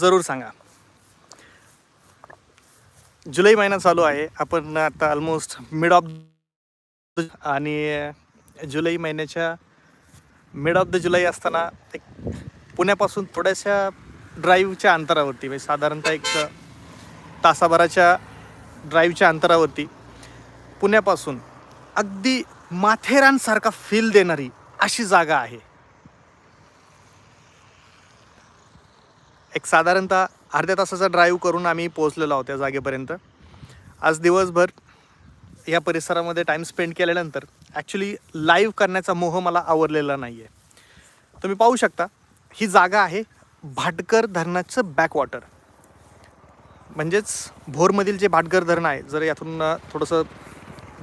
जरूर सांगा. जुलै महिना चालू आहे. आपण आता ऑलमोस्ट मिड ऑफ आणि जुलै महिन्याच्या मिड ऑफ द जुलै असताना एक पुण्यापासून थोड्याशा ड्राईव्हच्या अंतरावरती म्हणजे साधारणतः एक तासाभराच्या ड्राईव्हच्या अंतरावरती पुण्यापासून अगदी माथेरानसारखा फील देणारी अशी जागा आहे. एक साधारणतः अर्ध्या तासाचा ड्राईव्ह करून आम्ही पोहोचलेलो आहोत त्या जागेपर्यंत. आज दिवसभर या परिसरामध्ये टाईम स्पेंड केल्यानंतर ॲक्च्युली लाईव्ह करण्याचा मोह मला आवरलेला नाही आहे तुम्ही पाहू शकता ही जागा आहे भाटकर धरणाचं बॅकवॉटर म्हणजेच भोरमधील जे भाटकर धरण आहे जर यातून थोडंसं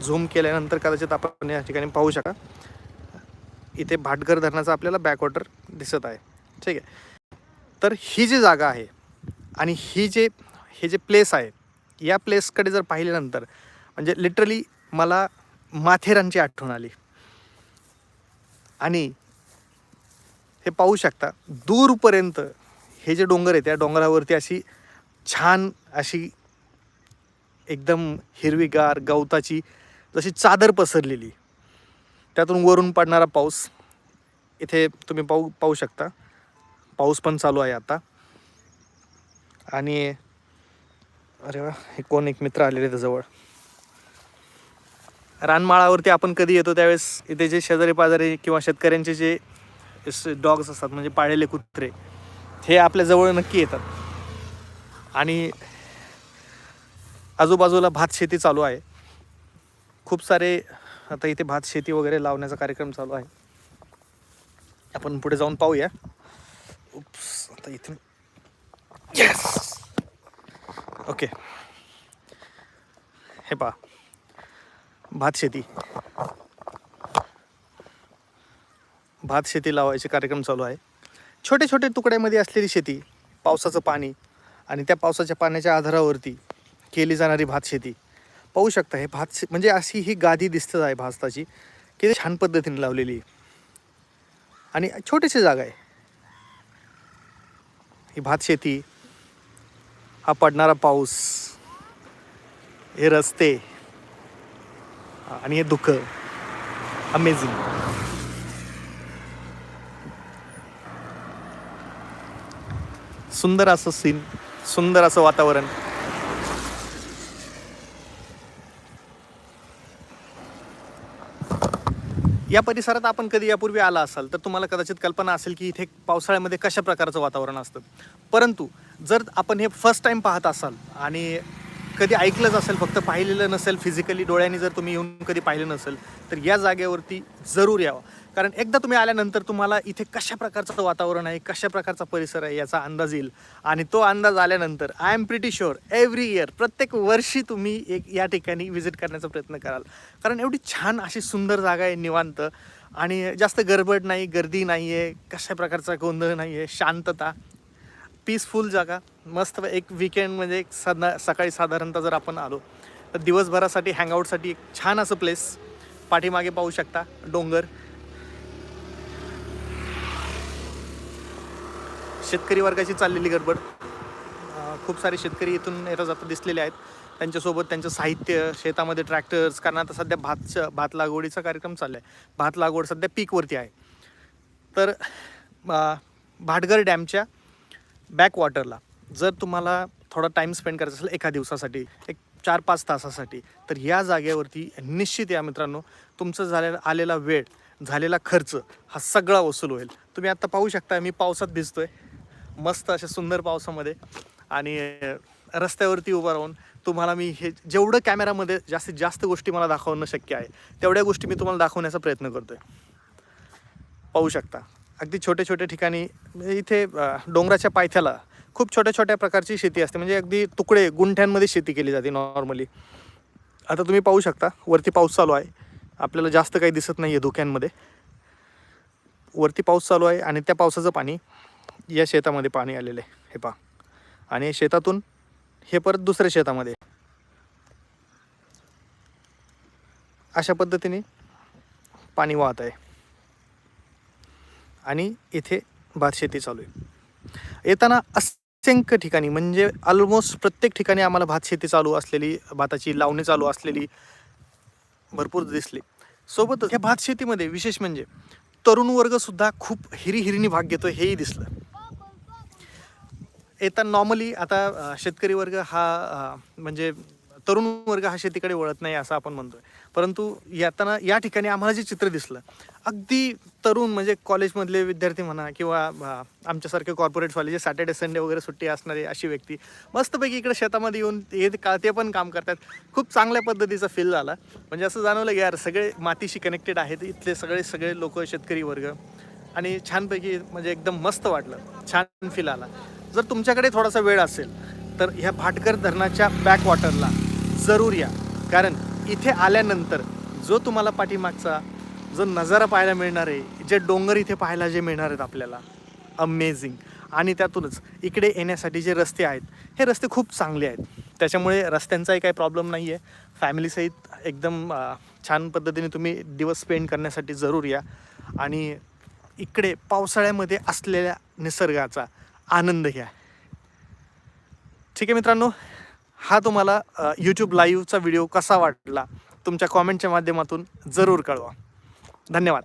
झूम केल्यानंतर कदाचित आपण या ठिकाणी पाहू शका इथे भाटकर धरणाचं आपल्याला बॅकवॉटर दिसत आहे. ठीक आहे. तर ही जी जागा आहे आणि ही जे हे जे प्लेस आहे या प्लेसकडे जर पाहिल्यानंतर म्हणजे लिटरली मला माथेरानची आठवण आली. आणि हे पाहू शकता दूरपर्यंत हे जे डोंगर आहे त्या डोंगरावरती अशी छान अशी एकदम हिरवीगार गवताची जशी चादर पसरलेली. त्यातून वरून पडणारा पाऊस इथे तुम्ही पाहू पाहू शकता. पाऊस पण चालू आहे आता. आणि अरे वा हे कोण एक मित्र आलेले आहेत जवळ. रानमाळावरती आपण कधी येतो त्यावेळेस इथे जे शेजारी पाजारी किंवा शेतकऱ्यांचे जे डॉग्स असतात म्हणजे पाळलेले कुत्रे हे आपल्या जवळ नक्की येतात. आणि आजूबाजूला भात शेती चालू आहे. खूप सारे आता इथे भात शेती वगैरे लावण्याचा कार्यक्रम चालू आहे. आपण पुढे जाऊन पाहूया. उप्स आता इथे येस ओके हे पहा भात शेती. भात शेती लावायचे कार्यक्रम चालू आहे. छोटे छोटे तुकड्यामध्ये असलेली शेती पावसाचं पाणी आणि त्या पावसाच्या पाण्याच्या आधारावरती केली जाणारी भात शेती. पाहू शकता हे भात शे म्हणजे अशी ही गादी दिसत आहे भाताची की ती छान पद्धतीने लावलेली आहे. आणि छोटीशी जागा आहे. ही भात शेती हा पडणारा पाऊस हे रस्ते आणि हे दुःख. अमेझिंग सुंदर असं सीन सुंदर असं वातावरण. या परिसरात आपण कधी यापूर्वी आला असाल तर तुम्हाला कदाचित कल्पना असेल की इथे पावसाळ्यामध्ये कशा प्रकारचं वातावरण असतं. परंतु जर आपण हे फर्स्ट टाईम पाहत असाल आणि कधी ऐकलंच असेल फक्त पाहिलेलं नसेल फिजिकली डोळ्यांनी जर तुम्ही येऊन कधी पाहिलं नसेल तर या जागेवरती जरूर यावं. कारण एकदा तुम्ही आल्यानंतर तुम्हाला इथे कशा प्रकारचं वातावरण आहे कशा प्रकारचा परिसर आहे याचा अंदाज येईल. आणि तो अंदाज आल्यानंतर I am pretty sure every year प्रत्येक वर्षी तुम्ही एक या ठिकाणी व्हिजिट करण्याचा प्रयत्न कराल. कारण एवढी छान अशी सुंदर जागा आहे निवांत. आणि जास्त गडबड नाही गर्दी नाही आहे कशा प्रकारचा गोंधळ नाही आहे शांतता. पीसफुल जागा. मस्त एक विकेंड म्हणजे एक साधा सकाळी साधारणतः जर आपण आलो तर दिवसभरासाठी हँगआउटसाठी एक छान असं प्लेस पाठीमागे पाहू शकता डोंगर. शेतकरी वर्गाची चाललेली गडबड. खूप सारे शेतकरी इथून येता जाता दिसलेले आहेत. त्यांच्यासोबत त्यांचं साहित्य शेतामध्ये ट्रॅक्टर्स कारण आता सध्या भात भात लागवडीचा कार्यक्रम चालला आहे भात लागवड सध्या पीकवरती आहे. तर भाटघर डॅमच्या बॅकवॉटरला जर तुम्हाला थोडा टाईम स्पेंड करायचा असेल एका दिवसासाठी एक चार पाच तासासाठी तर या जागेवरती निश्चित या मित्रांनो तुमचं झालेला आलेला वेळ झालेला खर्च हा सगळा वसूल होईल. तुम्ही आत्ता पाहू शकता मी पावसात भिजतोय. मस्त अशा सुंदर पावसामध्ये. आणि रस्त्यावरती उभं राहून तुम्हाला मी हे जेवढं कॅमेरामध्ये जास्तीत जास्त गोष्टी मला दाखवणं शक्य आहे तेवढ्या गोष्टी मी तुम्हाला दाखवण्याचा प्रयत्न करतोय. पाहू शकता. अगदी छोटे छोटे ठिकाणी इथे डोंगराच्या पायथ्याला खूप छोट्या छोट्या प्रकारची शेती असते. म्हणजे अगदी तुकडे गुंठ्यांमध्ये शेती केली जाते नॉर्मली आता तुम्ही पाहू शकता वरती पाऊस चालू आहे. आपल्याला जास्त काही दिसत नाही आहे धुक्यांमध्ये. वरती पाऊस चालू आहे आणि त्या पावसाचं पाणी या शेतामध्ये पाणी आलेलं आहे. हे पहा. आणि शेतातून हे परत दुसऱ्या शेतामध्ये. अशा पद्धतीने पाणी वाहत आहे. आणि इथे भातशेती चालू आहे. येताना अस असंख्य ठिकाणी म्हणजे ऑलमोस्ट प्रत्येक ठिकाणी आम्हाला भात शेती चालू असलेली भाताची लावणी चालू असलेली भरपूर दिसली. सोबतच ह्या भात शेतीमध्ये विशेष म्हणजे तरुण वर्ग सुद्धा खूप हिरीहिरीने भाग घेतो हेही दिसलं. येता नॉर्मली आता शेतकरी वर्ग हा म्हणजे तरुण वर्ग हा शेतीकडे वळत नाही असं आपण म्हणतोय. परंतु येताना या ठिकाणी आम्हाला जे चित्र दिसलं अगदी तरुण म्हणजे कॉलेजमधले विद्यार्थी म्हणा किंवा आमच्यासारखे कॉर्पोरेटवाले जे सॅटर्डे संडे वगैरे सुट्टी असणारी अशी व्यक्ती मस्तपैकी इकडे शेतामध्ये येऊन येत का ते पण काम करतात. खूप चांगल्या पद्धतीचा फील झाला. म्हणजे असं जाणवलं की यार सगळे मातीशी कनेक्टेड आहेत इथले सगळे सगळे लोक शेतकरी वर्ग. आणि छानपैकी म्हणजे एकदम मस्त वाटलं. छान फील आला. जर तुमच्याकडे थोडासा वेळ असेल तर ह्या भाटकर धरणाच्या बॅकवॉटरला जरूर या. कारण इथे आल्यानंतर जो तुम्हाला पाठीमागचा जो नजारा पाहायला मिळणार आहे जे डोंगर इथे पाहायला जे मिळणार आहेत आपल्याला अमेझिंग आणि त्यातूनच इकडे येण्यासाठी जे रस्ते आहेत हे रस्ते खूप चांगले आहेत. त्याच्यामुळे रस्त्यांचाही काही प्रॉब्लेम नाही आहे फॅमिलीसहित एकदम छान पद्धतीने तुम्ही दिवस स्पेंड करण्यासाठी जरूर या. आणि इकडे पावसाळ्यामध्ये असलेल्या निसर्गाचा आनंद घ्या. ठीक आहे मित्रांनो? हा तुम्हाला यूट्यूब लाईव्हचा व्हिडिओ कसा वाटला तुमच्या कॉमेंटच्या माध्यमातून जरूर कळवा. धन्यवाद.